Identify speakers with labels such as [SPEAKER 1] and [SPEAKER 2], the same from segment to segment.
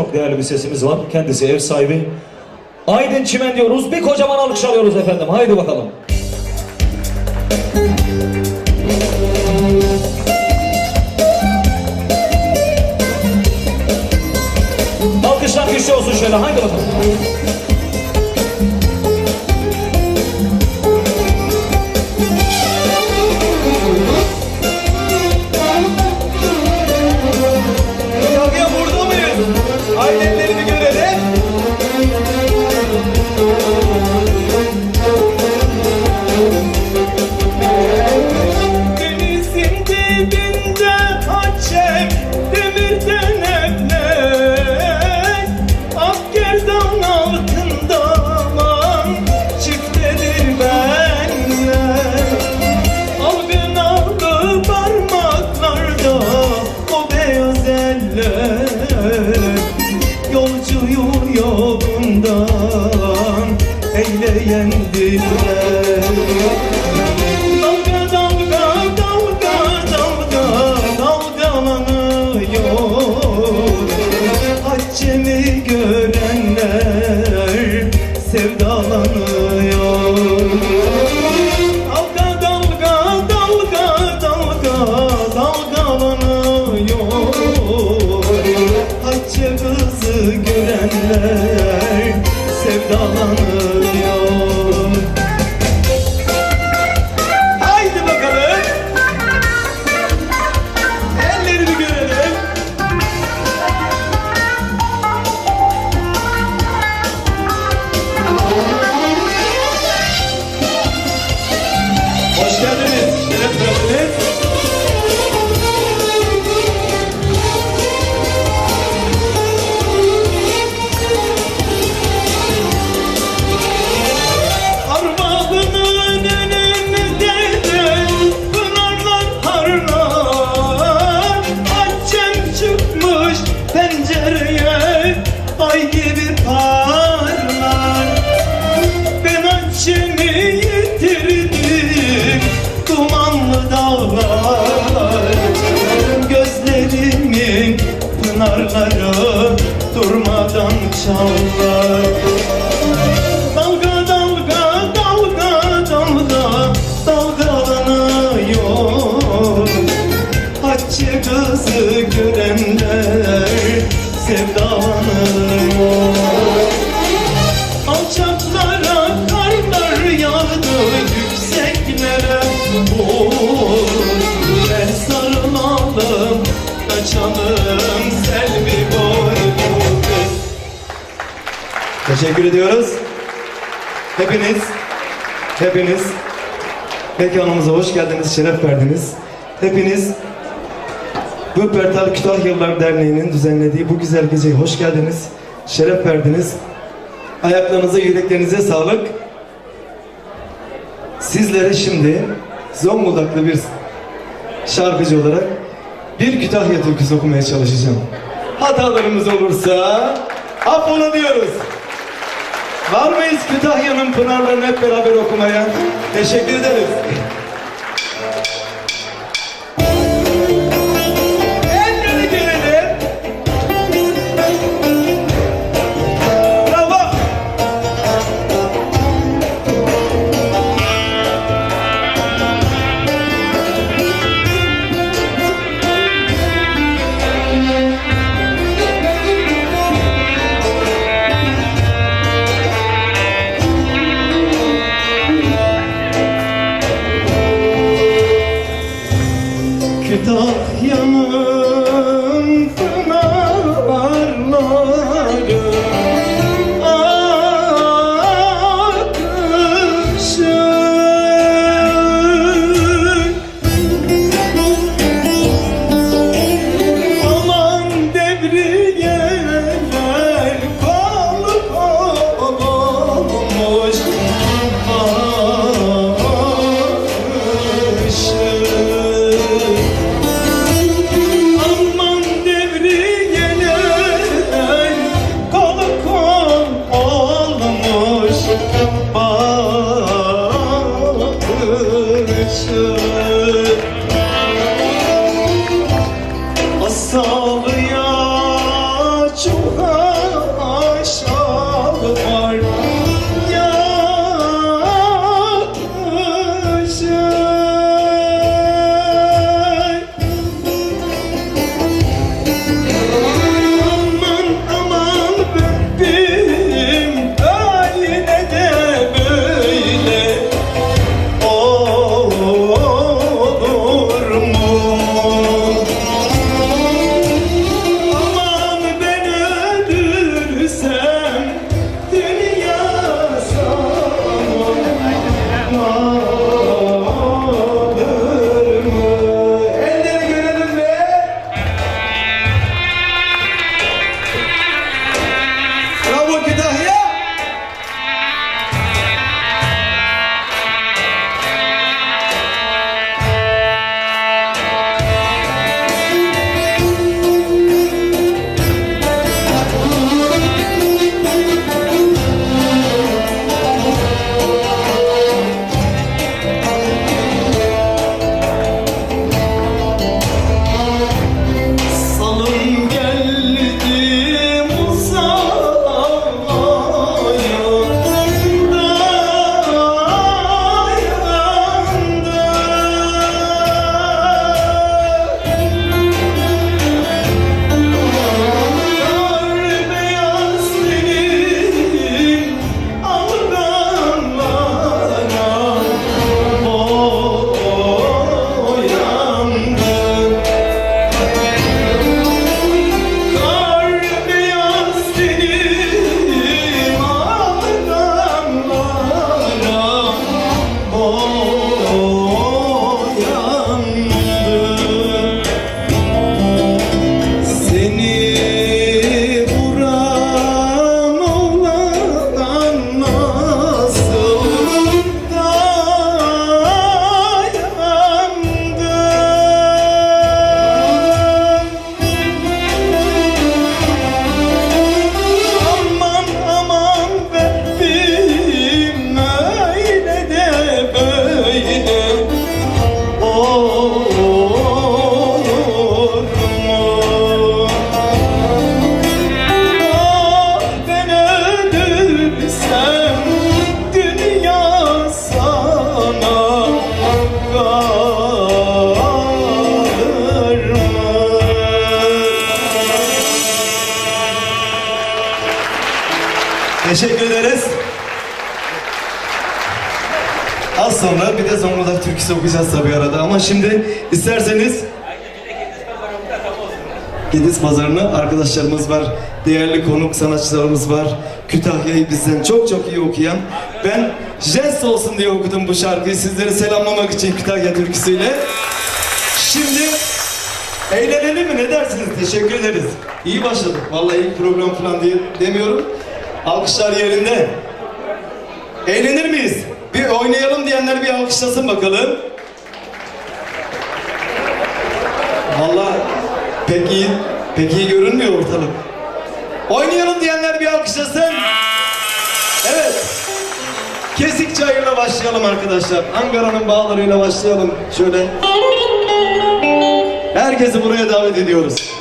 [SPEAKER 1] Çok değerli bir sesimiz var. Kendisi ev sahibi. Aydın Çimen diyoruz. Bir kocaman alkış alıyoruz efendim. Haydi bakalım. Alkışlar güçlü olsun şöyle. Haydi bakalım.
[SPEAKER 2] Sevdalanıyor görenler sevdalanıyor Alçaklara karlar yağdı yükseklere Vur ver sarılalım kaçalım selvi kız Teşekkür ediyoruz. Hepiniz, hepiniz mekanımıza hoş geldiniz, şeref verdiniz. Hepiniz Wuppertal Kütahyalılar Derneği'nin düzenlediği bu güzel geceye hoş geldiniz, şeref verdiniz. Ayaklarınıza, yüreklerinize sağlık. Sizlere şimdi Zonguldaklı bir şarkıcı olarak bir Kütahya türküsü okumaya çalışacağım. Hatalarımız olursa affola diyoruz. Var mıyız Kütahya'nın pınarlarını hep beraber okumaya? Teşekkür ederiz. İsterseniz Gediz pazarını arkadaşlarımız var, değerli konuk sanatçılarımız var. Kütahya'yı bizden çok çok iyi okuyan. Ben jest olsun diye okudum bu şarkıyı sizleri selamlamak için Kütahya türküsüyle. Şimdi eğlenelim mi ne dersiniz? Teşekkür ederiz. İyi başladık. Vallahi ilk program falan diye demiyorum. Alkışlar yerinde. Eğlenir miyiz? Bir oynayalım diyenler bir alkışlasın bakalım. Vallahi pek iyi, pek iyi görünmüyor ortalık. Oynayalım diyenler bir alkışlasın. Evet. Kesik çayırla başlayalım arkadaşlar. Ankara'nın bağlarıyla başlayalım. Şöyle. Herkesi buraya davet ediyoruz.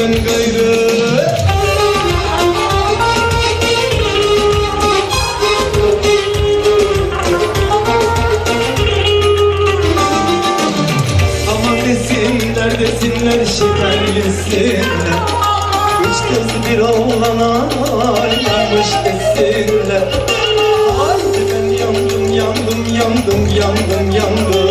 [SPEAKER 2] Senden gayrı. Aman desinler desinler şeker yesinler Üç kız bir oğlana yanmış desinler. Haydi ben yandım yandım yandım yandım yandım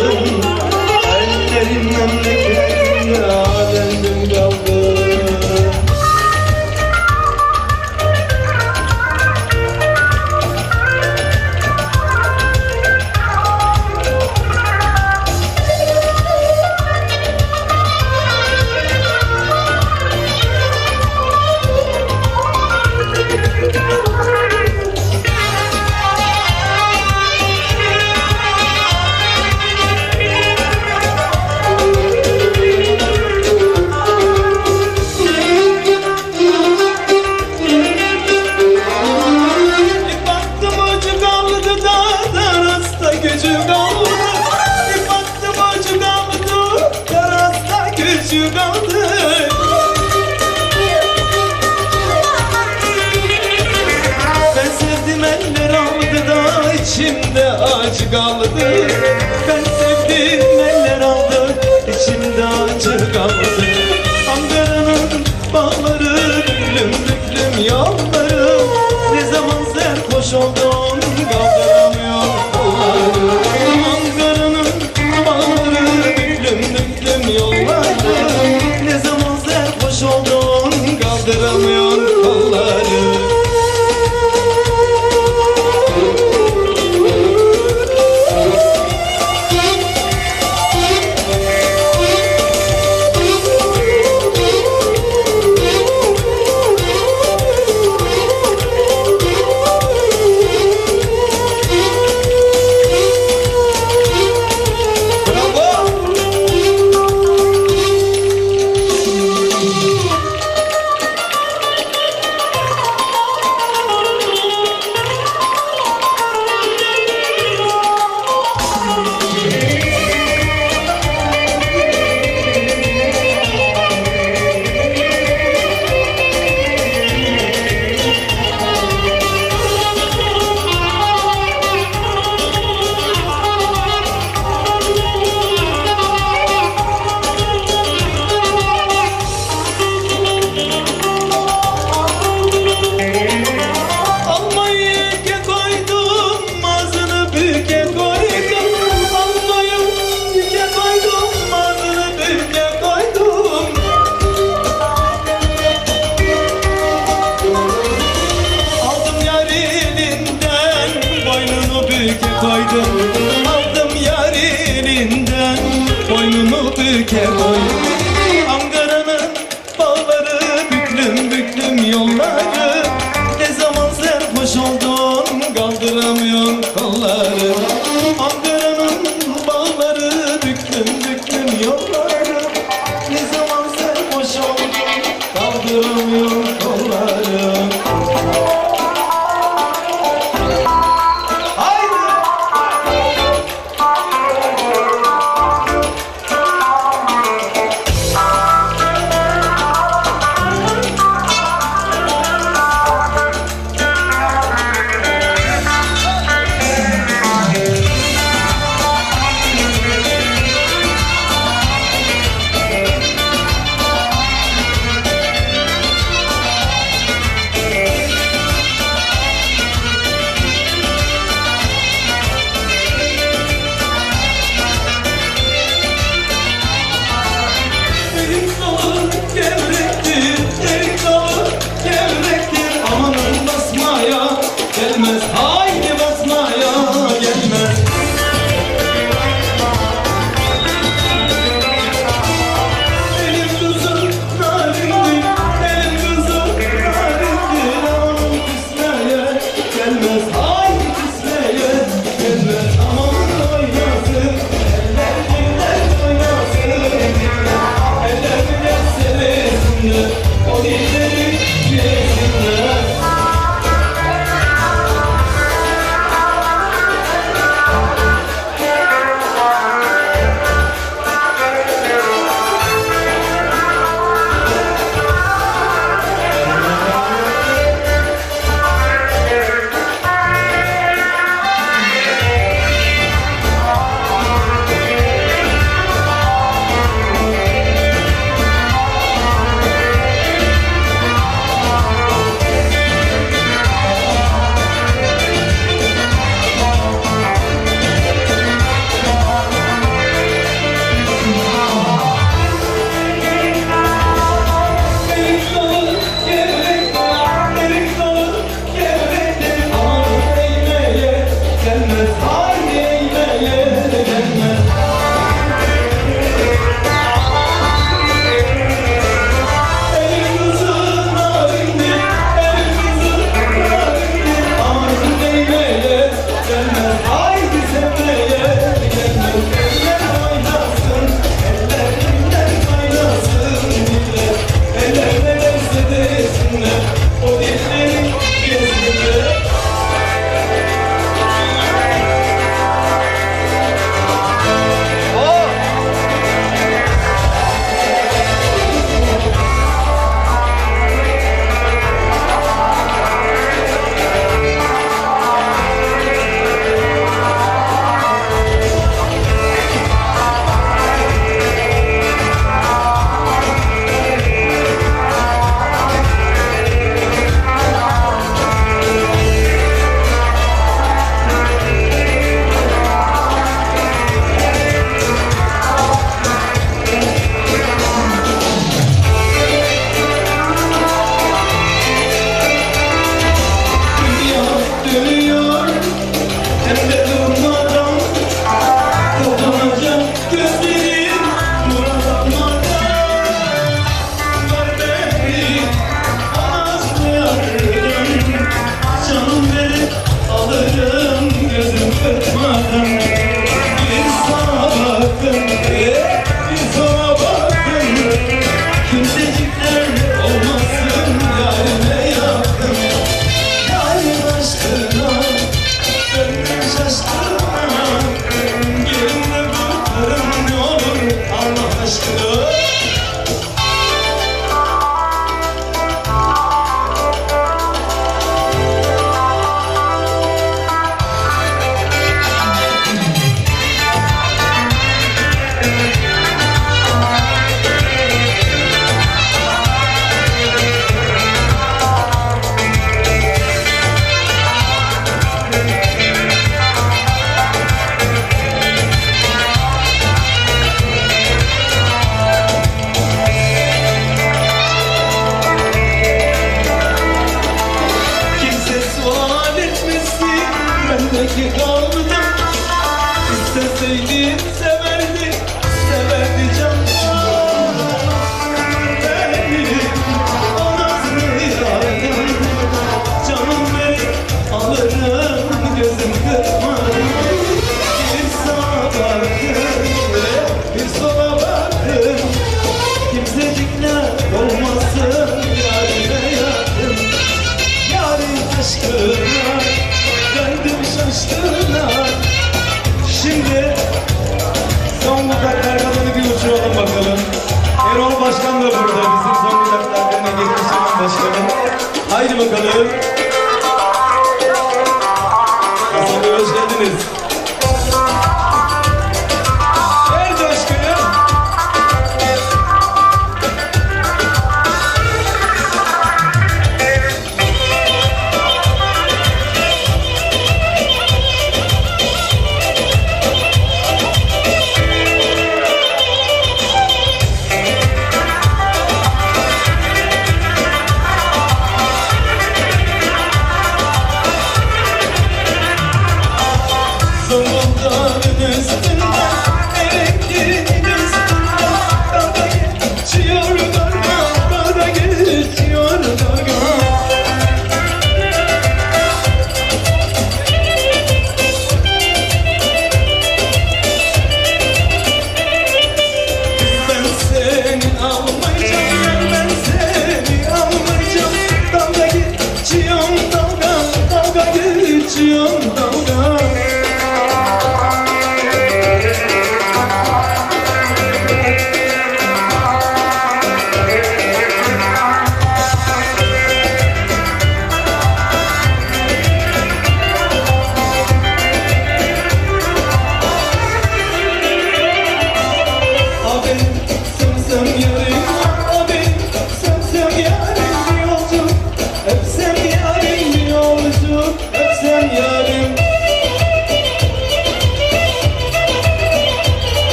[SPEAKER 2] kaldıramıyor